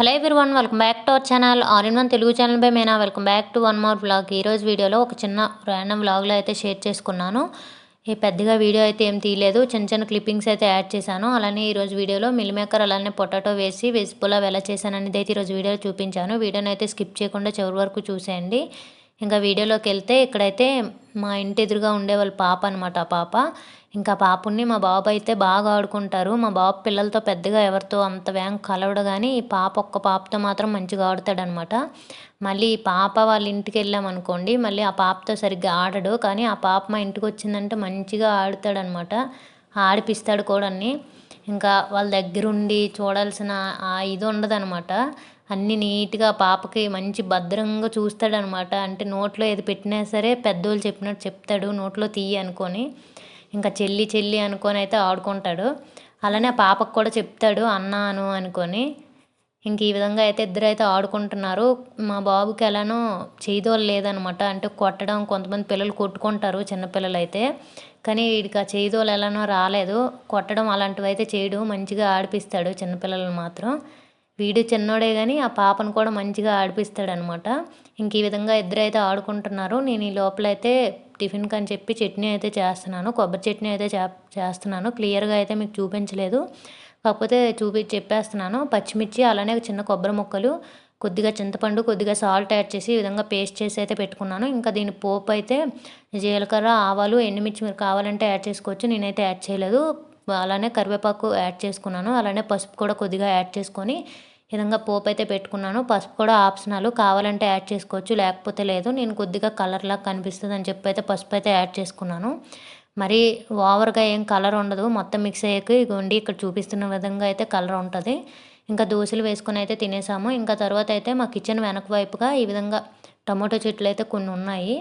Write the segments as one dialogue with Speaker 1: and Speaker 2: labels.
Speaker 1: Hello one welcome back to our channel. All in one Telugu channel by Mena. Welcome back to one more blog ఈరోజు వీడియోలో ఒక చిన్న random బ్లాగ్లో అయితే share చేసుకున్నాను. ఈ పెద్దగా వీడియో అయితే ఏం తీయలేదు. చిన్న చిన్న క్లిప్పింగ్స్ అయితే యాడ్ చేశాను. అలానే ఈరోజు వీడియోలో మిల్ మేకర్ అలానే పొటాటో వేసి వెజ్ పులావ్ ఎలా చేశాననేది అయితే ఈరోజు వీడియోలో చూపించాను. వీడియోని అయితే స్కిప్ చేయకుండా చివరి వరకు చూసేయండి. ఇంకా వీడియోలోకి వెళ్తే ఇక్కడైతే మా ఇంటి ఎదురుగా ఉండే వాళ్ళ పాప అనమాట ఆ పాప. ఇంకా పాపుణ్ణి మా బాబు అయితే బాగా ఆడుకుంటారు. మా బాబు పిల్లలతో పెద్దగా ఎవరితో అంత వేగం కలవడు కానీ ఈ పాప ఒక్క పాపతో మాత్రం మంచిగా ఆడుతాడనమాట. మళ్ళీ ఈ పాప వాళ్ళ ఇంటికి వెళ్ళామనుకోండి మళ్ళీ ఆ పాపతో సరిగ్గా ఆడడు. కానీ ఆ పాప మా ఇంటికి వచ్చిందంటే మంచిగా ఆడుతాడనమాట. ఆడిపిస్తాడు కూడా ఇంకా వాళ్ళ దగ్గరుండి చూడాల్సిన ఆ ఇది ఉండదనమాట. అన్నీ నీట్గా పాపకి మంచి భద్రంగా చూస్తాడనమాట. అంటే నోట్లో ఏది పెట్టినా సరే పెద్దోళ్ళు చెప్పినట్టు చెప్తాడు. నోట్లో తీయి అనుకొని. ఇంకా చెల్లి చెల్లి అనుకొని అయితే ఆడుకుంటాడు. అలానే ఆ పాపకు కూడా చెప్తాడు అన్నాను అనుకొని. ఇంక ఈ విధంగా అయితే ఇద్దరు అయితే ఆడుకుంటున్నారు. మా బాబుకి ఎలానో చేయిదోలు లేదనమాట. అంటే కొట్టడం కొంతమంది పిల్లలు కొట్టుకుంటారు చిన్నపిల్లలు అయితే. కానీ వీడికి ఆ చేయిదోలు ఎలానో రాలేదు. కొట్టడం అలాంటివి అయితే చేయడు. మంచిగా ఆడిపిస్తాడు చిన్నపిల్లలను మాత్రం. వీడు చిన్నోడే కానీ ఆ పాపను కూడా మంచిగా ఆడిపిస్తాడనమాట. ఇంక ఈ విధంగా ఇద్దరు అయితే ఆడుకుంటున్నారు. నేను ఈ లోపలైతే టిఫిన్కి అని చెప్పి చట్నీ అయితే చేస్తున్నాను. కొబ్బరి చట్నీ అయితే చేస్తున్నాను. క్లియర్గా అయితే మీకు చూపించలేదు. కాకపోతే చూపి చెప్పేస్తున్నాను. పచ్చిమిర్చి అలానే చిన్న కొబ్బరి ముక్కలు కొద్దిగా చింతపండు కొద్దిగా సాల్ట్ యాడ్ చేసి ఈ విధంగా పేస్ట్ చేసి అయితే పెట్టుకున్నాను. ఇంకా దీని పోపు అయితే జీలకర్ర ఆవాలు ఎండుమిర్చి మీరు కావాలంటే యాడ్ చేసుకోవచ్చు. నేనైతే యాడ్ చేయలేదు. అలానే కరివేపాకు యాడ్ చేసుకున్నాను. అలానే పసుపు కూడా కొద్దిగా యాడ్ చేసుకొని విధంగా పోపు అయితే పెట్టుకున్నాను. పసుపు కూడా ఆప్షనల్. కావాలంటే యాడ్ చేసుకోవచ్చు. లేకపోతే లేదు. నేను కొద్దిగా కలర్లా కనిపిస్తుంది అని చెప్పి అయితే పసుపు అయితే యాడ్ చేసుకున్నాను. మరి ఓవర్గా ఏం కలర్ ఉండదు. మొత్తం మిక్స్ అయ్యాక ఇగోండి ఇక్కడ చూపిస్తున్న విధంగా అయితే కలర్ ఉంటుంది. ఇంకా దోశలు వేసుకొని అయితే తినేసాము. ఇంకా తర్వాత అయితే మా కిచెన్ వెనక వైపుగా ఈ విధంగా టమాటో చెట్లు అయితే కొన్ని ఉన్నాయి.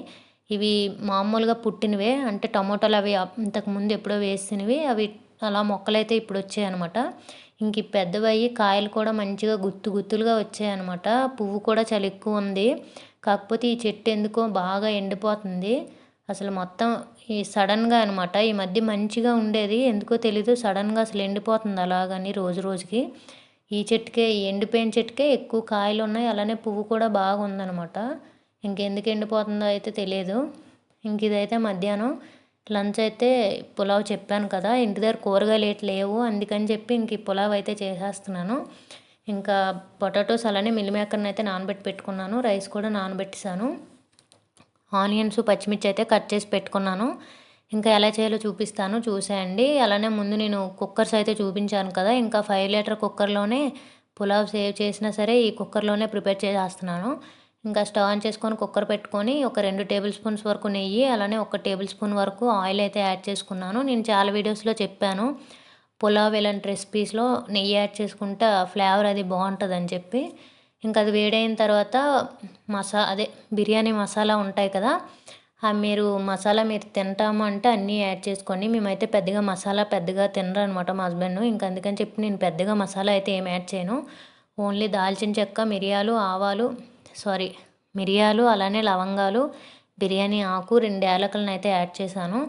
Speaker 1: ఇవి మామూలుగా పుట్టినవే. అంటే టమాటోలు అవి ఇంతకుముందు ఎప్పుడో వేసినవి. అవి అలా మొక్కలైతే ఇప్పుడు వచ్చాయి అనమాట ఇంక పెద్దవయ్యి కాయలు కూడా మంచిగా గుత్తు గుత్తులుగా వచ్చాయన్నమాట. పువ్వు కూడా చాలా ఎక్కువ ఉంది. కాకపోతే ఈ చెట్టు ఎందుకో బాగా ఎండిపోతుంది. అసలు మొత్తం ఈ సడన్గా అనమాట ఈ మధ్య మంచిగా ఉండేది. ఎందుకో తెలీదు. సడన్గా అసలు ఎండిపోతుంది అలాగని రోజు రోజుకి. ఈ చెట్టుకే ఎండిపోయిన చెట్టుకే ఎక్కువ కాయలు ఉన్నాయి. అలానే పువ్వు కూడా బాగుందనమాట ఇంకెందుకు ఎండిపోతుందో అయితే తెలియదు ఇంక ఇదైతే మధ్యాహ్నం. లంచ్ అయితే పులావ్ చెప్పాను కదా ఇంటి దగ్గర కూరగాయలు ఏటి లేవు అందుకని చెప్పి ఇంక ఈ పులావ్ అయితే చేసేస్తున్నాను. ఇంకా పొటాటోస్ అలానే మిల్లిమేకర్ని అయితే నానబెట్టి పెట్టుకున్నాను రైస్ కూడా నానబెట్టేశాను. ఆనియన్స్ పచ్చిమిర్చి అయితే కట్ చేసి పెట్టుకున్నాను. ఇంకా ఎలా చేయాలో చూపిస్తాను చూసేయండి. అలానే ముందు నేను కుక్కర్స్ అయితే చూపించాను కదా ఇంకా ఫైవ్ లీటర్ కుక్కర్లోనే పులావ్ సేవ్ చేసినా సరే ఈ కుక్కర్లోనే ప్రిపేర్ చేసేస్తున్నాను. ఇంకా స్టవ్ ఆన్ చేసుకొని కుక్కర్ పెట్టుకొని ఒక రెండు టేబుల్ స్పూన్స్ వరకు నెయ్యి అలానే ఒక టేబుల్ స్పూన్ వరకు ఆయిల్ అయితే యాడ్ చేసుకున్నాను. నేను చాలా వీడియోస్లో చెప్పాను పులావ్ ఇలాంటి రెసిపీస్లో నెయ్యి యాడ్ చేసుకుంటే ఫ్లేవర్ అది బాగుంటుందని చెప్పి. ఇంకా అది వేడైన తర్వాత మసా అదే బిర్యానీ మసాలా ఉంటాయి కదా మీరు మసాలా మీరు తింటాము అంటే అన్నీ యాడ్ చేసుకోండి. మేమైతే పెద్దగా మసాలా పెద్దగా తినరు అనమాట మా హస్బెండ్. ఇంకా అందుకని చెప్పి నేను పెద్దగా మసాలా అయితే ఏం యాడ్ చేయను. ఓన్లీ దాల్చిన చెక్క మిరియాలు ఆవాలు సారీ మిరియాలు అలానే లవంగాలు బిర్యానీ ఆకు రెండు యాలకులను అయితే యాడ్ చేశాను.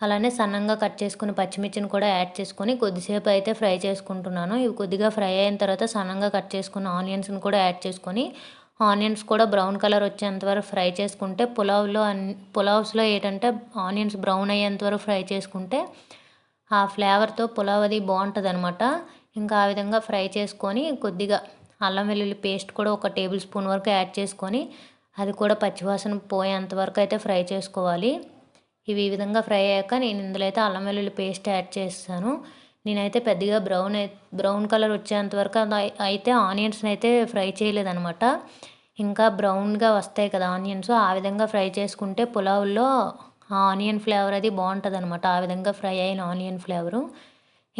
Speaker 1: అలానే సన్నంగా కట్ చేసుకుని పచ్చిమిర్చిని కూడా యాడ్ చేసుకొని కొద్దిసేపు అయితే ఫ్రై చేసుకుంటున్నాను. ఇవి కొద్దిగా ఫ్రై అయిన తర్వాత సన్నంగా కట్ చేసుకున్న ఆనియన్స్ని కూడా యాడ్ చేసుకొని ఆనియన్స్ కూడా బ్రౌన్ కలర్ వచ్చేంతవరకు ఫ్రై చేసుకుంటే పులావ్లో అన్ని పులావ్స్లో ఏంటంటే ఆనియన్స్ బ్రౌన్ అయ్యేంతవరకు ఫ్రై చేసుకుంటే ఆ ఫ్లేవర్తో పులావ్ అది బాగుంటుంది అనమాట ఇంకా ఆ విధంగా ఫ్రై చేసుకొని కొద్దిగా అల్లం వెల్లుల్లి పేస్ట్ కూడా ఒక టేబుల్ స్పూన్ వరకు యాడ్ చేసుకొని అది కూడా పచ్చివాసన పోయేంత వరకు అయితే ఫ్రై చేసుకోవాలి. ఇవి ఈ విధంగా ఫ్రై అయ్యాక నేను ఇందులో అయితే అల్లం వెల్లుల్లి పేస్ట్ యాడ్ చేస్తాను. నేనైతే పెద్దగా బ్రౌన్ బ్రౌన్ కలర్ వచ్చేంత వరకు అయితే ఆనియన్స్ని అయితే ఫ్రై చేయలేదనమాట ఇంకా బ్రౌన్గా వస్తాయి కదా ఆనియన్స్ ఆ విధంగా ఫ్రై చేసుకుంటే పులావుల్లో ఆనియన్ ఫ్లేవర్ అది బాగుంటుంది అనమాట ఆ విధంగా ఫ్రై అయిన ఆనియన్ ఫ్లేవరు.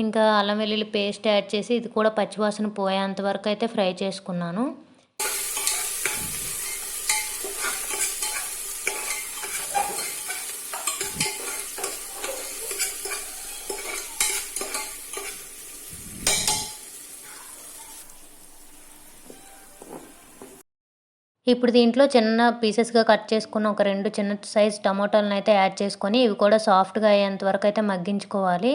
Speaker 1: ఇంకా అల్లం వెల్లుల్లి పేస్ట్ యాడ్ చేసి ఇది కూడా పచ్చివాసన పోయేంత వరకు అయితే ఫ్రై చేసుకున్నాను. ఇప్పుడు దీంట్లో చిన్న పీసెస్గా కట్ చేసుకున్న ఒక రెండు చిన్న సైజ్ టమాటాలను అయితే యాడ్ చేసుకొని ఇవి కూడా సాఫ్ట్గా అయ్యేంత వరకు అయితే మగ్గించుకోవాలి.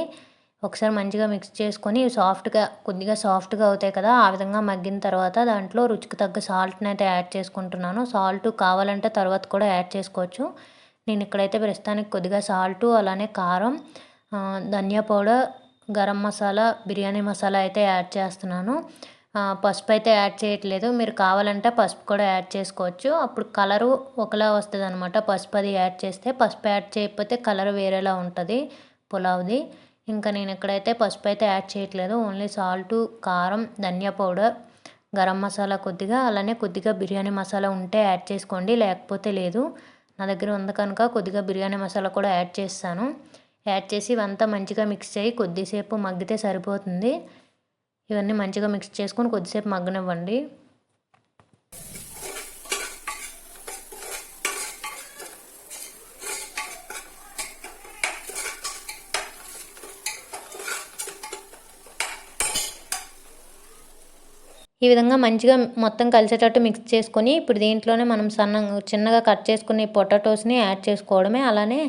Speaker 1: ఒకసారి మంచిగా మిక్స్ చేసుకొని సాఫ్ట్గా కొద్దిగా సాఫ్ట్గా అవుతాయి కదా ఆ విధంగా మగ్గిన తర్వాత దాంట్లో రుచికి తగ్గ సాల్ట్ని అయితే యాడ్ చేసుకుంటున్నాను. సాల్ట్ కావాలంటే తర్వాత కూడా యాడ్ చేసుకోవచ్చు. నేను ఇక్కడైతే ప్రస్తుతానికి కొద్దిగా సాల్టు అలానే కారం ధనియా పౌడర్ గరం మసాలా బిర్యానీ మసాలా అయితే యాడ్ చేస్తున్నాను. పసుపు అయితే యాడ్ చేయట్లేదు. మీరు కావాలంటే పసుపు కూడా యాడ్ చేసుకోవచ్చు. అప్పుడు కలరు ఒకలా వస్తుంది అనమాట పసుపు అది యాడ్ చేస్తే పసుపు యాడ్ చేయకపోతే కలర్ వేరేలా ఉంటుంది పులావ్ది. ఇంకా నేను ఇక్కడైతే పసుపు అయితే యాడ్ చేయట్లేదు ఓన్లీ సాల్టు కారం ధనియా పౌడర్ గరం మసాలా కొద్దిగా అలానే కొద్దిగా బిర్యానీ మసాలా ఉంటే యాడ్ చేసుకోండి లేకపోతే లేదు. నా దగ్గర ఉంది కనుక కొద్దిగా బిర్యానీ మసాలా కూడా యాడ్ చేస్తాను. యాడ్ చేసి ఇవంతా మంచిగా మిక్స్ చేయి కొద్దిసేపు మగ్గితే సరిపోతుంది. ఇవన్నీ మంచిగా మిక్స్ చేసుకొని కొద్దిసేపు మగ్గనివ్వండి. ఈ విధంగా మంచిగా మొత్తం కలిసేటట్టు మిక్స్ చేసుకొని ఇప్పుడు దీంట్లోనే మనం సన్నంగా చిన్నగా కట్ చేసుకునే పొటాటోస్ని యాడ్ చేసుకోవడమే. అలానే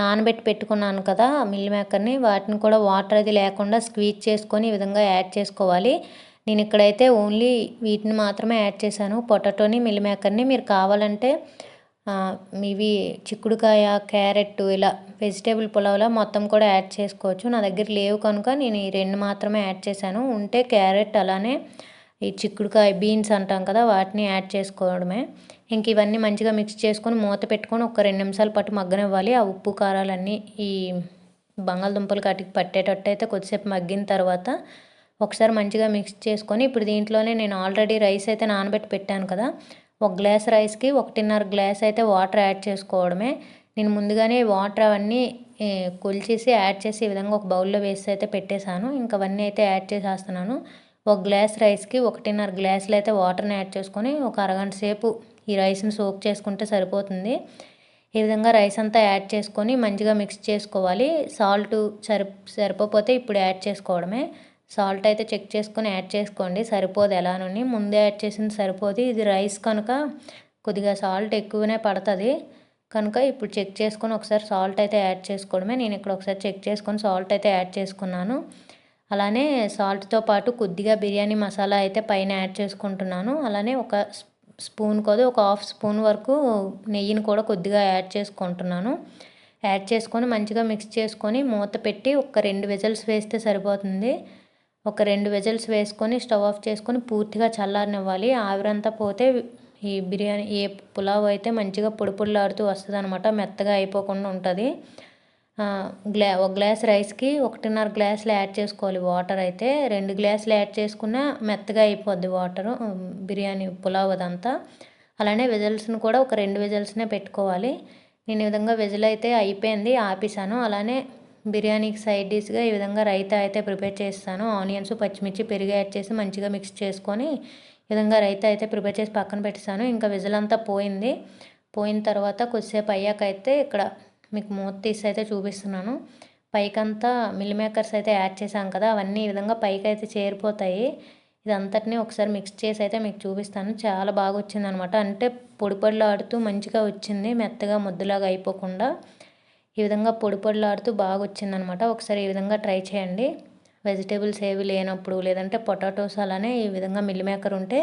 Speaker 1: నానబెట్టి పెట్టుకున్నాను కదా మిల్ మేకర్ని వాటిని కూడా వాటర్ అది లేకుండా స్క్వీజ్ చేసుకొని ఈ విధంగా యాడ్ చేసుకోవాలి. నేను ఇక్కడైతే ఓన్లీ వీటిని మాత్రమే యాడ్ చేశాను. పొటాటోని మిల్ మేకర్ని మీరు కావాలంటే ఇవి చిక్కుడుకాయ క్యారెట్ ఇలా వెజిటేబుల్ పులావ్లా మొత్తం కూడా యాడ్ చేసుకోవచ్చు. నా దగ్గర లేవు కనుక నేను ఈ రెండు మాత్రమే యాడ్ చేశాను. ఉంటే క్యారెట్ అలానే ఈ చిక్కుడుకాయ బీన్స్ అంటాం కదా వాటిని యాడ్ చేసుకోవడమే. ఇంక ఇవన్నీ మంచిగా మిక్స్ చేసుకొని మూత పెట్టుకొని ఒక రెండు నిమిషాల పాటు మగ్గనివ్వాలి. ఆ ఉప్పు కారాలన్నీ ఈ బంగాళదుంపలు కాటికి పట్టేటట్టు అయితే కొద్దిసేపు మగ్గిన తర్వాత ఒకసారి మంచిగా మిక్స్ చేసుకొని ఇప్పుడు దీంట్లోనే నేను ఆల్రెడీ రైస్ అయితే నానబెట్టి పెట్టాను కదా ఒక గ్లాస్ రైస్కి ఒకటిన్నర గ్లాస్ అయితే వాటర్ యాడ్ చేసుకోవడమే. నేను ముందుగానే వాటర్ అవన్నీ కొలిచేసి యాడ్ చేసి ఈ విధంగా ఒక బౌల్లో వేసి అయితే పెట్టేశాను. ఇంకా అవన్నీ అయితే యాడ్ చేసేస్తున్నాను. ఒక గ్లాస్ రైస్కి ఒకటిన్నర గ్లాసులు అయితే వాటర్ని యాడ్ చేసుకొని ఒక అరగంట సేపు ఈ రైస్ని సోక్ చేసుకుంటే సరిపోతుంది. ఈ విధంగా రైస్ అంతా యాడ్ చేసుకొని మంచిగా మిక్స్ చేసుకోవాలి. సాల్ట్ సరి సరిపోతే ఇప్పుడు యాడ్ చేసుకోవడమే. సాల్ట్ అయితే చెక్ చేసుకొని యాడ్ చేసుకోండి. సరిపోదు ఎలానని ముందే యాడ్ చేసింది సరిపోదు. ఇది రైస్ కనుక కొద్దిగా సాల్ట్ ఎక్కువనే పడుతుంది. కనుక ఇప్పుడు చెక్ చేసుకొని ఒకసారి సాల్ట్ అయితే యాడ్ చేసుకోవడమే. నేను ఇక్కడ ఒకసారి చెక్ చేసుకొని సాల్ట్ అయితే యాడ్ చేసుకున్నాను. అలానే సాల్ట్తో పాటు కొద్దిగా బిర్యానీ మసాలా అయితే పైన యాడ్ చేసుకుంటున్నాను. అలానే ఒక స్పూన్ కాదు ఒక హాఫ్ స్పూన్ వరకు నెయ్యిని కూడా కొద్దిగా యాడ్ చేసుకుంటున్నాను. యాడ్ చేసుకొని మంచిగా మిక్స్ చేసుకొని మూత పెట్టి ఒక రెండు విజిల్స్ వేస్తే సరిపోతుంది. ఒక రెండు విజిల్స్ వేసుకొని స్టవ్ ఆఫ్ చేసుకొని పూర్తిగా చల్లారనివ్వాలి. ఆవిరంతా పోతే ఈ బిర్యానీ ఏ పులావ్ అయితే మంచిగా పొడి పొడిలాడుతూ వస్తుంది అనమాట మెత్తగా అయిపోకుండా ఉంటుంది. గ్లా ఒక గ్లాస్ రైస్కి ఒకటిన్నర గ్లాసులు యాడ్ చేసుకోవాలి. వాటర్ అయితే రెండు గ్లాసులు యాడ్ చేసుకున్నా మెత్తగా అయిపోద్ది వాటరు బిర్యానీ పులావ్ అదంతా. అలానే విజిల్స్ని కూడా ఒక రెండు విజిల్స్నే పెట్టుకోవాలి. నేను ఈ విధంగా విజిల్ అయితే అయిపోయింది ఆపేసాను అలానే బిర్యానీకి సైడ్ డిష్గా ఈ విధంగా రైతా అయితే ప్రిపేర్ చేస్తాను. ఆనియన్స్ పచ్చిమిర్చి పెరుగు యాడ్ చేసి మంచిగా మిక్స్ చేసుకొని ఈ విధంగా రైతా అయితే ప్రిపేర్ చేసి పక్కన పెట్టేసాను ఇంకా విజిల్ అంతా పోయింది. పోయిన తర్వాత కొద్దిసేపు అయ్యాక అయితే ఇక్కడ మీకు మూత తీసి అయితే చూపిస్తున్నాను. పైకంతా మిల్ మేకర్స్ అయితే యాడ్ చేశాం కదా అవన్నీ ఈ విధంగా పైకి అయితే చేరిపోతాయి. ఇదంతటిని ఒకసారి మిక్స్ చేసి అయితే మీకు చూపిస్తాను. చాలా బాగా వచ్చింది అనమాట అంటే పొడి పొడిలాడుతూ మంచిగా వచ్చింది మెత్తగా ముద్దలాగా అయిపోకుండా. ఈ విధంగా పొడి పొడిలాడుతూ బాగా వచ్చిందనమాట. ఒకసారి ఈ విధంగా ట్రై చేయండి. వెజిటేబుల్స్ ఏవి లేనప్పుడు లేదంటే పొటాటోస్ అలానే ఈ విధంగా మిల్ మేకర్ ఉంటే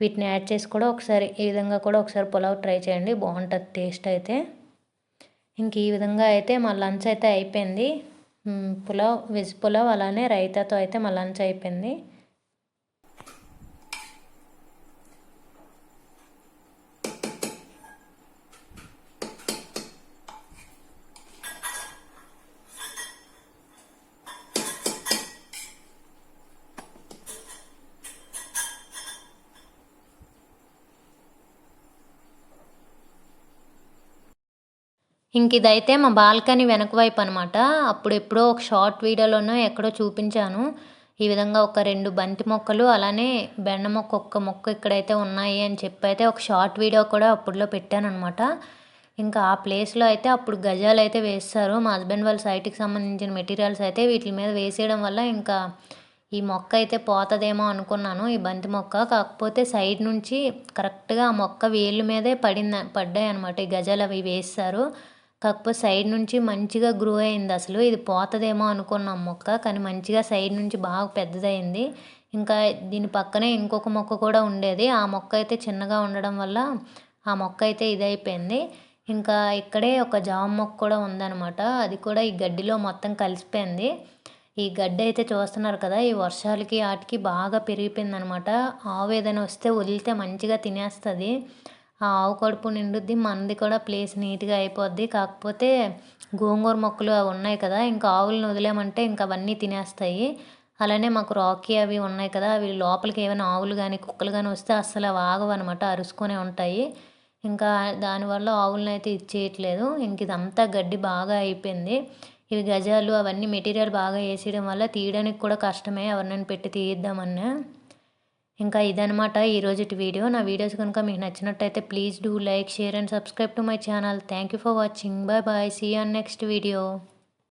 Speaker 1: వీటిని యాడ్ చేసి కూడా ఒకసారి ఈ విధంగా కూడా ఒకసారి పులావ్ ట్రై చేయండి. బాగుంటుంది టేస్ట్ అయితే. ఇంక ఈ విధంగా అయితే మా లంచ్ అయితే అయిపోయింది. పులావ్ వెజ్ పులావ్ అలానే రైతాతో అయితే మా లంచ్ అయిపోయింది. ఇంక ఇదైతే మా బాల్కనీ వెనక వైపు అనమాట అప్పుడు ఎప్పుడో ఒక షార్ట్ వీడియోలోనో ఎక్కడో చూపించాను. ఈ విధంగా ఒక రెండు బంతి మొక్కలు అలానే బెండ మొక్క ఒక్క మొక్క ఇక్కడైతే ఉన్నాయి అని చెప్పి అయితే ఒక షార్ట్ వీడియో కూడా అప్పుడులో పెట్టాను అనమాట ఇంకా ఆ ప్లేస్లో అయితే అప్పుడు గజాలు అయితే వేస్తారు. మా హస్బెండ్ వాళ్ళ సైట్కి సంబంధించిన మెటీరియల్స్ అయితే వీటి మీద వేసేయడం వల్ల ఇంకా ఈ మొక్క అయితే పోతుందేమో అనుకున్నాను ఈ బంతి మొక్క. కాకపోతే సైడ్ నుంచి కరెక్ట్గా ఆ మొక్క వేళ్ళ మీదే పడింది పడ్డాయి అనమాట ఈ గజాలు అవి వేస్తారు. కాకపోతే సైడ్ నుంచి మంచిగా గ్రో అయింది అసలు. ఇది పోతుందేమో అనుకున్నాం మొక్క కానీ మంచిగా సైడ్ నుంచి బాగా పెద్దదైంది ఇంకా దీని పక్కనే ఇంకొక మొక్క కూడా ఉండేది. ఆ మొక్క అయితే చిన్నగా ఉండడం వల్ల ఆ మొక్క అయితే ఇదైపోయింది. ఇంకా ఇక్కడే ఒక జామ మొక్క కూడా ఉందన్నమాట. అది కూడా ఈ గడ్డిలో మొత్తం కలిసిపోయింది. ఈ గడ్డి అయితే చూస్తున్నారు కదా ఈ వర్షాలకి వాటికి బాగా పెరిగిపోయింది అనమాట ఆవు ఏదైనా వస్తే వదిలితే మంచిగా తినేస్తుంది. ఆవు కడుపు నిండుద్ది మనది కూడా ప్లేస్ నీట్గా అయిపోద్ది. కాకపోతే గోంగూర మొక్కలు అవి ఉన్నాయి కదా ఇంకా ఆవులను వదిలేమంటే ఇంకా అవన్నీ తినేస్తాయి. అలానే మాకు రాకీ అవి ఉన్నాయి కదా అవి లోపలికి ఏమైనా ఆవులు కానీ కుక్కలు కానీ వస్తే అస్సలు అవి ఆగవు అనమాట ఉంటాయి. ఇంకా దానివల్ల ఆవులను అయితే ఇచ్చేయట్లేదు ఇంక ఇదంతా గడ్డి బాగా అయిపోయింది. ఇవి గజాలు అవన్నీ మెటీరియల్ బాగా వేసేయడం వల్ల తీయడానికి కూడా కష్టమే. ఎవరినైనా పెట్టి తీయిద్దామన్నా. ఇంకా ఇదనమాట ఈరోజు వీడియో. నా వీడియోస్ కనుక మీకు నచ్చినట్టయితే please do like share and subscribe to my channel. Thank you for watching. Bye bye. See on next video.